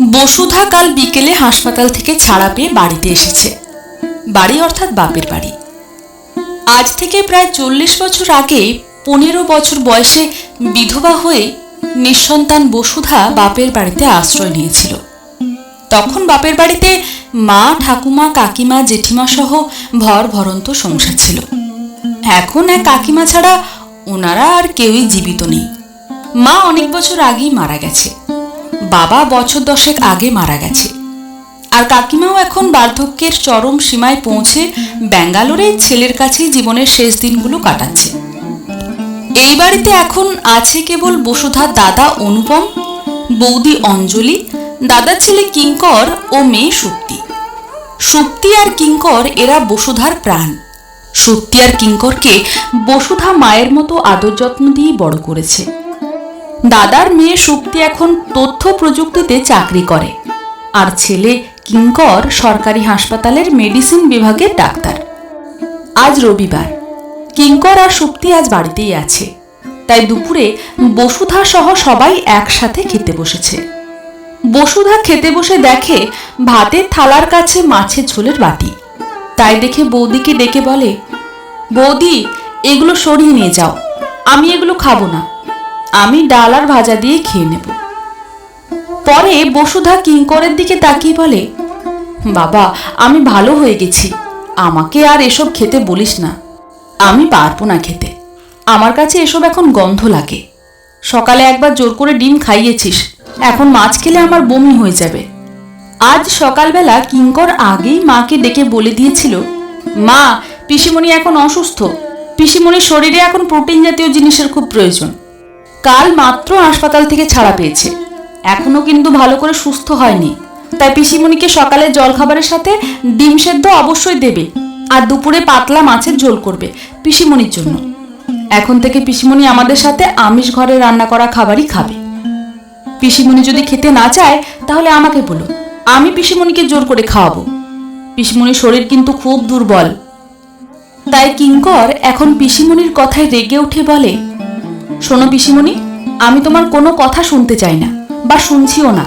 বসুধা কাল বিকেলে হাসপাতাল থেকে ছাড়া পেয়ে বাড়িতে এসেছে। বাড়ি অর্থাৎ বাপের বাড়ি। আজ থেকে প্রায় চল্লিশ বছর আগে পনেরো বছর বয়সে বিধবা হয়ে নিঃসন্তান বসুধা বাপের বাড়িতে আশ্রয় নিয়েছিল। তখন বাপের বাড়িতে মা, ঠাকুমা, কাকিমা, জেঠিমা সহ ভর ভরন্ত সংসার ছিল। এখন এক কাকিমা ছাড়া ওনারা আর কেউই জীবিত নেই। মা অনেক বছর আগেই মারা গেছে। বাবা বছর দশেক আগে মারা গেছে। আর কাকিমাও এখন বার্ধক্যের চরম সীমায় পৌঁছে ব্যাঙ্গালোরে ছেলের কাছেই জীবনের শেষ দিনগুলো কাটাচ্ছে। এই বাড়িতে এখন আছে কেবল বসুধার দাদা অনুপম, বৌদি অঞ্জলি, দাদার ছেলে কিঙ্কর ও মেয়ে সুপ্তি। সুপ্তি আর কিঙ্কর এরা বসুধার প্রাণ। সুপ্তি আর কিঙ্করকে বসুধা মায়ের মতো আদর যত্ন দিয়ে বড় করেছে। দাদার মেয়ে সুপ্তি এখন তথ্য প্রযুক্তিতে চাকরি করে। আর ছেলে কিঙ্কর সরকারি হাসপাতালের মেডিসিন বিভাগের ডাক্তার। আজ রবিবার। কিঙ্কর আর সুপ্তি আজ বাড়িতেই আছে। তাই দুপুরে বসুধা সহ সবাই একসাথে খেতে বসেছে। বসুধা খেতে বসে দেখে ভাতের থালার কাছে মাছের ঝোলের বাটি। তাই দেখে বৌদিকে ডেকে বলে, বৌদি, এগুলো সরিয়ে নিয়ে যাও। আমি এগুলো খাব না। আমি ডাল আর ভাজা দিয়ে খেয়ে নেব। পরে বসুধা কিঙ্করের দিকে তাকিয়ে বলে, বাবা, আমি ভালো হয়ে গেছি। আমাকে আর এসব খেতে বলিস না। আমি পারব না খেতে। আমার কাছে এসব এখন গন্ধ লাগে। সকালে একবার জোর করে ডিম খাইয়েছিস। এখন মাছ খেলে আমার বমি হয়ে যাবে। আজ সকালবেলা কিঙ্কর আগেই মাকে ডেকে বলে দিয়েছিল, মা, পিসিমণি এখন অসুস্থ। পিসিমণির শরীরে এখন প্রোটিন জাতীয় জিনিসের খুব প্রয়োজন। কাল মাত্র হাসপাতাল থেকে ছাড়া পেয়েছে। এখনও কিন্তু ভালো করে সুস্থ হয়নি। তাই পিসিমণিকে সকালে জলখাবারের সাথে ডিম সেদ্ধ অবশ্যই দেবে আর দুপুরে পাতলা মাছের ঝোল করবে পিসিমণির জন্য। এখন থেকে পিসিমণি আমাদের সাথে আমিষ ঘরে রান্না করা খাবারই খাবে। পিসিমণি যদি খেতে না চায়, তাহলে আমাকে বলো আমি পিসিমণিকে জোর করে খাওয়াবো। পিসিমণির শরীর কিন্তু খুব দুর্বল। তাই কিঙ্কর এখন পিসিমণির কথায় রেগে উঠে বলে শোনো পিসিমণি, আমি তোমার কোনো কথা শুনতে চাই না, বা শুনছিও না।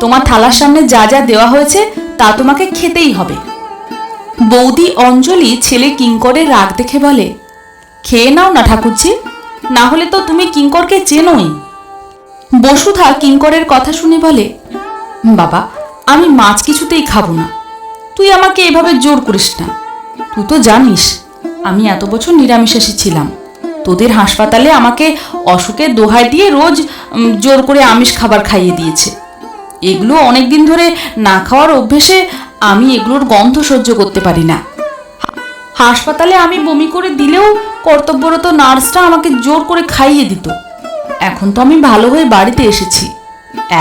তোমার থালার সামনে যা যা দেওয়া হয়েছে, তা তোমাকে খেতেই হবে। বৌদি অঞ্জলি ছেলে কিঙ্করের রাগ দেখে বলে, খেয়ে নাও না ঠাকুরজি না হলে তো তুমি কিঙ্করকে চেনোই। বসুধা কিঙ্করের কথা শুনে বলে, বাবা, আমি মাছ কিছুতেই খাব না। তুই আমাকে এভাবে জোর করিস না। তুই তো জানিস, আমি এত বছর নিরামিষাসী ছিলাম। তোদের হাসপাতালে আমাকে অসুখের দোহাই দিয়ে রোজ জোর করে আমিষ খাবার খাইয়ে দিয়েছে। এগুলো অনেক দিন ধরে না খাওয়ার অভ্যেসে আমি এগুলোর গন্ধ সহ্য করতে পারি না। হাসপাতালে আমি বমি করে দিলেও কর্তব্যরত নার্সটা আমাকে জোর করে খাইয়ে দিত। এখন তো আমি ভালো হয়ে বাড়িতে এসেছি।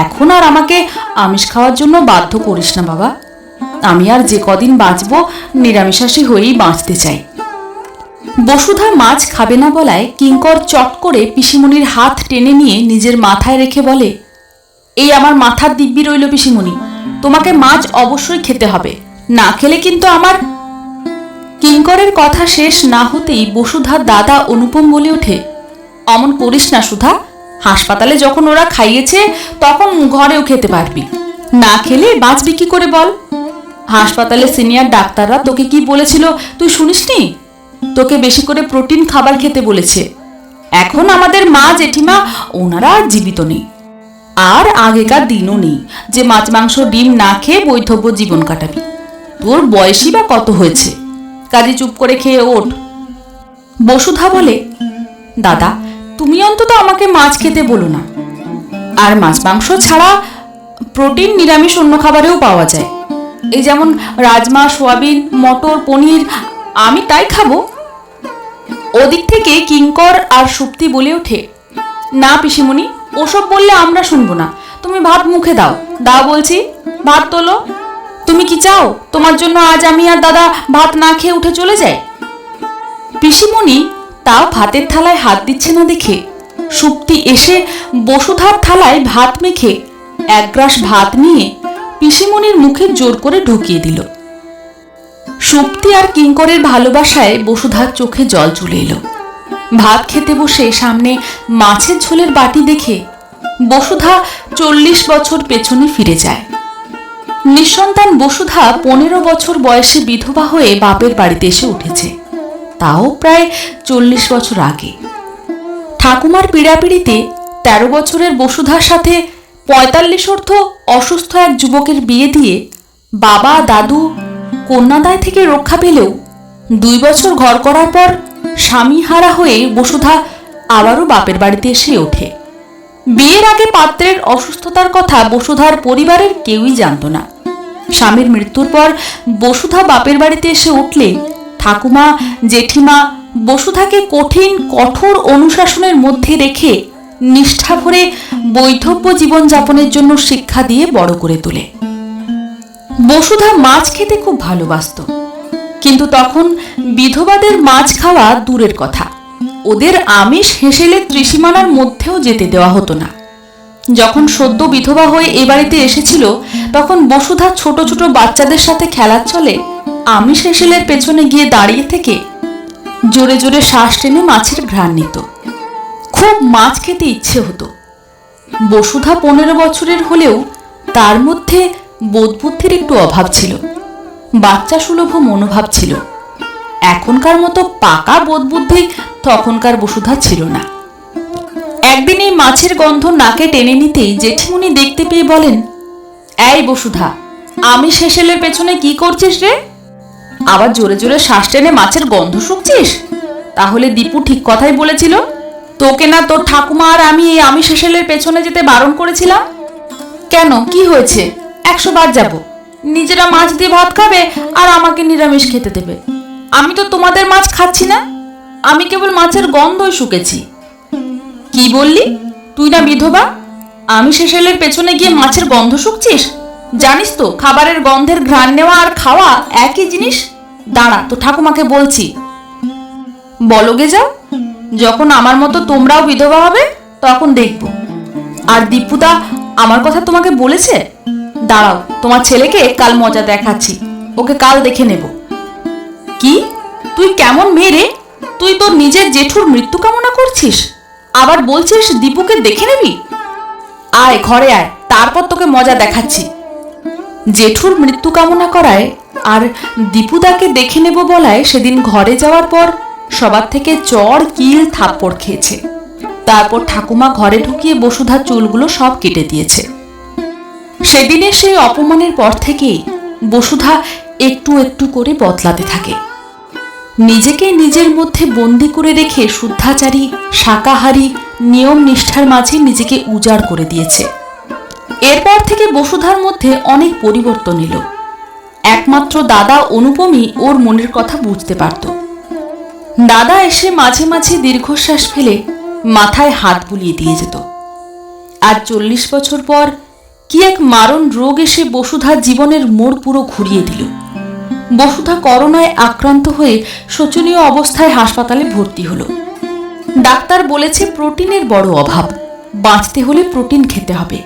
এখন আর আমাকে আমিষ খাওয়ার জন্য বাধ্য করিস না বাবা। আমি আর যে কদিন বাঁচবো নিরামিষাসী হয়েই বাঁচতে চাই। বসুধা মাছ খাবে না বলায় কিঙ্কর চট করে পিসিমণির হাত টেনে নিয়ে নিজের মাথায় রেখে বলে, এই আমার মাথার দিব্যি রইল পিসিমণি, তোমাকে মাছ অবশ্যই খেতে হবে, না খেলে কিন্তু আমার কিঙ্করের কথা শেষ না হতেই বসুধার দাদা অনুপম বলে ওঠে, অমন করিস না সুধা, হাসপাতালে যখন ওরা খাইয়েছে তখন ঘরেও খেতে পারবি, না খেলে বাঁচবি কি করে বল? হাসপাতালে সিনিয়র ডাক্তাররা তোকে কি বলেছিল, তুই শুনিসনি? তোকে বেশি করে প্রোটিন খাবার খেতে বলেছে। এখন আমাদের মা জেঠিমা, ওনারা আর জীবিত নেই। আর আগেকার দিনও নেই যে মাছ, মাংস, ডিম না খেয়ে বৈধব্য জীবন কাটাবি। তোর বয়সই বা কত হয়েছে? কাজে চুপ করে খেয়ে ওঠ। বসুধা বলে, দাদা, তুমি অন্তত আমাকে মাছ খেতে বলো না। আর মাছ, মাংস ছাড়া প্রোটিন নিরামিষ অন্য খাবারেও পাওয়া যায়। এই যেমন রাজমা, সোয়াবিন, মটর, পনির, আমি তাই খাব। ওদিক থেকে কিঙ্কর আর সুপ্তি বলে ওঠে, না, পিসিমণি, ওসব বললে আমরা শুনব না। তুমি ভাত মুখে দাও। দাও বলছি ভাত তোলো। তুমি কি চাও, তোমার জন্য আজ আমি আর দাদা ভাত না খেয়ে উঠে চলে যাই? পিসিমণি তাও ভাতের থালায় হাত দিচ্ছে না দেখে, সুপ্তি এসে বসুধার থালায় ভাত মেখে এক গ্রাস ভাত নিয়ে পিসিমণির মুখে জোর করে ঢুকিয়ে দিল। সুপ্তি আর কিঙ্করের ভালোবাসায় বসুধার চোখে জল চলে এলো। ভাত খেতে বসে সামনে মাছের ঝোলের বাটি দেখে বসুধা চল্লিশ বছর পেছনে ফিরে যায়। নিঃসন্তান বসুধা পনেরো বছর বয়সে বিধবা হয়ে বাপের বাড়িতে এসে উঠেছে। তাও প্রায় চল্লিশ বছর আগে। ঠাকুমার পীড়াপিড়িতে তেরো বছরের বসুধার সাথে পঁয়তাল্লিশ অর্থ অসুস্থ এক যুবকের বিয়ে দিয়ে বাবা, দাদু কন্যাদায় থেকে রক্ষা পেলেও দুই বছর ঘর করার পর স্বামী হারা হয়ে বসুধা আবারও বাপের বাড়িতে এসে ওঠে। বিয়ের আগে পাত্রের অসুস্থতার কথা বসুধার পরিবারের কেউই জানত না। স্বামীর মৃত্যুর পর বসুধা বাপের বাড়িতে এসে উঠলে ঠাকুমা, জেঠিমা বসুধাকে কঠিন, কঠোর অনুশাসনের মধ্যে রেখে নিষ্ঠা ভরে বৈধব্য জীবনযাপনের জন্য শিক্ষা দিয়ে বড় করে তোলে। বসুধা মাছ খেতে খুব ভালোবাসত। কিন্তু তখন বিধবাদের মাছ খাওয়া দূরের কথা। ওদের আমিষ হেসেলে ত্রিসীমানার মধ্যেও যেতে দেওয়া হতো না। যখন সদ্য বিধবা হয়ে এ বাড়িতে এসেছিল, তখন বসুধা ছোট ছোট বাচ্চাদের সাথে খেলার চলে আমিষ হেসেলের পেছনে গিয়ে দাঁড়িয়ে থেকে জোরে জোরে শ্বাস টেনে মাছের ঘ্রাণ নিত। খুব মাছ খেতে ইচ্ছে হতো। বসুধা পনেরো বছরের হলেও তার মধ্যে বোধবুদ্ধির একটু অভাব ছিল। বাচ্চা সুলভ মনোভাব ছিল। এখনকার মতো পাকা বোধবুদ্ধি তখনকার বসুধা ছিল না। একদিন এই মাছের গন্ধ নাকে টেনে নিতেই জেঠিমুনি দেখতে পেয়ে বলেন, এই বসুধা, আমি শেষেলের পেছনে কি করছিস রে? আবার জোরে জোরে শ্বাস টেনে মাছের গন্ধ শুকছিস? তাহলে দীপু ঠিক কথাই বলেছিল, তোকে না তোর ঠাকুমা আর আমি এই আমি শেষেলের পেছনে যেতে বারণ করেছিলাম। কেন? কি হয়েছে? একশো বার যাব। নিজেরা মাছ দিয়ে ভাত খাবে আর আমাকে নিরামিষ খেতে দেবে। আমি তো তোমাদের মাছ খাচ্ছি না। আমি কেবল মাছের গন্ধই শুকেছি। কি বললি? তুই না বিধবা? আমি শেষেলের পেছনে গিয়ে মাছের গন্ধ শুকছিস? জানিস তো, খাবারের গন্ধের ঘ্রাণ নেওয়া আর খাওয়া একই জিনিস? দাঁড়া, তো ঠাকুমাকে বলছি। বলগে যাও যখন আমার মতো তোমরাও বিধবা হবে, তখন দেখব। আর দীপুদা আমার কথা তোমাকে বলেছে? দাঁড়াও, তোমার ছেলেকে কাল মজা দেখাচ্ছি। ওকে কাল দেখে নেব। কি? তুই কেমন মেয়ে তুই তোর নিজের জেঠুর মৃত্যু কামনা করছিস? আবার বলছিস দীপুকে দেখে নিবি? আয়, ঘরে আয়, তারপর তোকে মজা দেখাচ্ছি। জেঠুর মৃত্যু কামনা করায় আর দীপুদাকে দেখে নেব বলায় সেদিন ঘরে যাওয়ার পর সবার থেকে চর কিল থাপ্পড় খেয়েছে। তারপর ঠাকুমা ঘরে ঢুকিয়ে বসুধার চুলগুলো সব কেটে দিয়েছে। সেদিনের সেই অপমানের পর থেকেই বসুধা একটু একটু করে বদলাতে থাকে। নিজেকে নিজের মধ্যে বন্দি করে রেখে শুদ্ধাচারী, শাকাহারী, নিয়ম নিষ্ঠার মাঝে নিজেকে উজাড় করে দিয়েছে। এরপর থেকে বসুধার মধ্যে অনেক পরিবর্তন এলো। একমাত্র দাদা অনুপমই ওর মনের কথা বুঝতে পারত। দাদা এসে মাঝে মাঝে দীর্ঘশ্বাস ফেলে মাথায় হাত বুলিয়ে দিয়ে যেত। আর চল্লিশ বছর পর কি এক মারণ রোগ এসে বসুধার জীবনের মোড় পুরো ঘুরিয়ে দিল। বসুধা করোনায় আক্রান্ত হয়ে শোচনীয় অবস্থায় হাসপাতালে ভর্তি হলো। ডাক্তার বলেছে প্রোটিনের বড় অভাব, বাঁচতে হলে প্রোটিন খেতে হবে।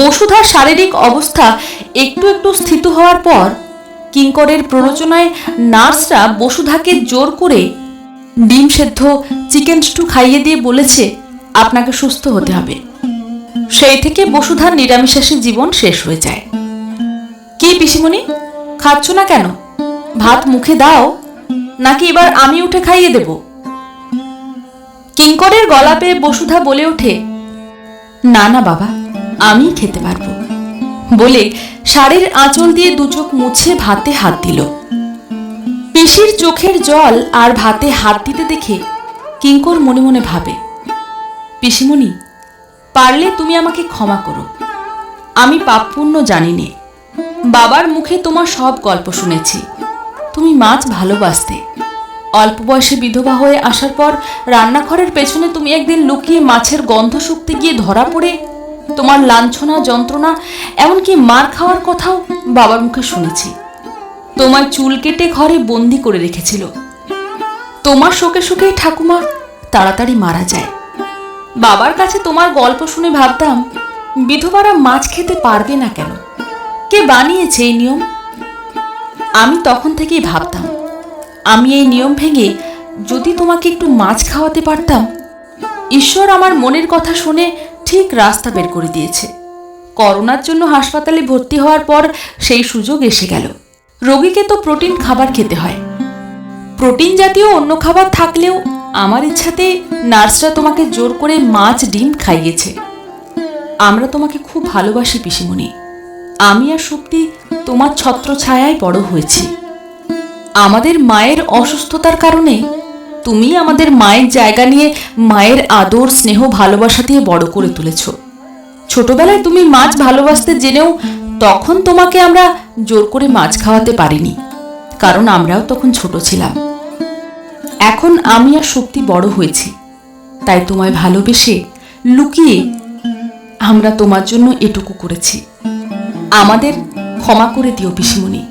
বসুধার শারীরিক অবস্থা একটু একটু স্থিত হওয়ার পর কিঙ্করের প্ররোচনায় নার্সরা বসুধাকে জোর করে ডিম সেদ্ধ, চিকেন স্টু খাইয়ে দিয়ে বলেছে, আপনাকে সুস্থ হতে হবে। সেই থেকে বসুধার নিরামিষাসী জীবন শেষ হয়ে যায়। কি পিসিমণি? খাচ্ছ না কেন? ভাত মুখে দাও, নাকি এবার আমি উঠে খাইয়ে দেব? কিঙ্করের গলা পেয়ে বসুধা বলে ওঠে, না না বাবা আমি খেতে পারব। বলে শাড়ির আঁচল দিয়ে দু চোখ মুছে ভাতে হাত দিল। পিসির চোখের জল আর ভাতে হাত দিতে দেখে কিঙ্কর মনে মনে ভাবে, পিসিমণি পারলে তুমি আমাকে ক্ষমা করো। আমি পাপপুণ্য জানি নে বাবার মুখে তোমার সব গল্প শুনেছি। তুমি মাছ ভালোবাসতে। অল্প বয়সে বিধবা হয়ে আসার পর রান্নাঘরের পেছনে তুমি একদিন লুকিয়ে মাছের গন্ধ শুকতে গিয়ে ধরা পড়ে। তোমার লাঞ্ছনা, যন্ত্রণা, এমনকি মার খাওয়ার কথাও বাবার মুখে শুনেছি। তোমার চুল কেটে ঘরে বন্দি করে রেখেছিল। তোমার শোকে শোকেই ঠাকুমা তাড়াতাড়ি মারা যায়। বাবার কাছে তোমার গল্প শুনে ভাবতাম, বিধবারা মাছ খেতে পারবে না কেন? কে বানিয়েছে এই নিয়ম? আমি তখন থেকেই ভাবতাম, আমি এই নিয়ম ভেঙে যদি তোমাকে একটু মাছ খাওয়াতে পারতাম, ঈশ্বর আমার মনের কথা শুনে ঠিক রাস্তা বের করে দিয়েছে। করোনার জন্য হাসপাতালে ভর্তি হওয়ার পর সেই সুযোগ এসে গেল। রোগীকে তো প্রোটিন খাবার খেতে হয়। প্রোটিন জাতীয় অন্য খাবার থাকলেও আমার ইচ্ছাতে নার্সরা তোমাকে জোর করে মাছ, ডিম খাইয়েছে। আমরা তোমাকে খুব ভালোবাসি, পিসিমণি। আমি আর শক্তি তোমার ছত্র ছায়ায় বড় হয়েছি। আমাদের মায়ের অসুস্থতার কারণে তুমি আমাদের মায়ের জায়গা নিয়ে মায়ের আদর, স্নেহ, ভালোবাসা দিয়ে বড় করে তুলেছ। ছোটবেলায় তুমি মাছ ভালোবাসতে জেনেও তখন তোমাকে আমরা জোর করে মাছ খাওয়াতে পারিনি। কারণ আমরাও তখন ছোট ছিলাম। এখন আমি আর শক্তি বড় হয়েছি। তাই তোমায় ভালোবেসে লুকিয়ে আমরা তোমার জন্য এটুকু করেছি। আমাদের ক্ষমা করে দিও পিসিমণি।